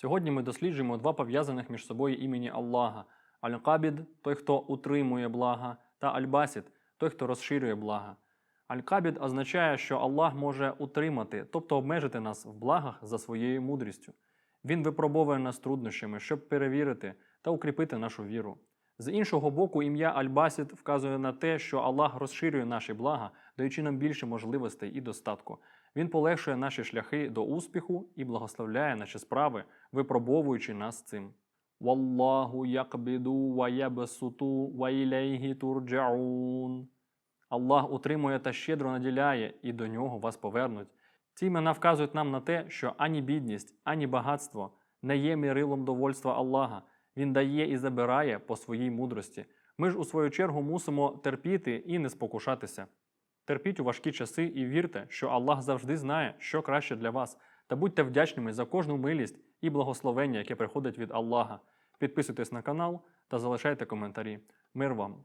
Сьогодні ми досліджуємо два пов'язаних між собою імені Аллаха: Аль-Кабід той, хто утримує блага, та Аль-Басід той, хто розширює блага. Аль-Кабід означає, що Аллах може утримати, тобто обмежити нас в благах за своєю мудрістю. Він випробовує нас труднощами, щоб перевірити та укріпити нашу віру. З іншого боку, ім'я Аль-Басід вказує на те, що Аллах розширює наші блага, даючи нам більше можливостей і достатку. Він полегшує наші шляхи до успіху і благословляє наші справи, випробовуючи нас цим. Валлаху якбіду ва ябсуту турджаун. Аллах утримує та щедро наділяє, і до нього вас повернуть. Ці імена вказують нам на те, що ані бідність, ані багатство не є мірилом довольства Аллаха. Він дає і забирає по своїй мудрості. Ми ж у свою чергу мусимо терпіти і не спокушатися. Терпіть у важкі часи і вірте, що Аллах завжди знає, що краще для вас, та будьте вдячними за кожну милість і благословення, яке приходить від Аллаха. Підписуйтесь на канал та залишайте коментарі. Мир вам!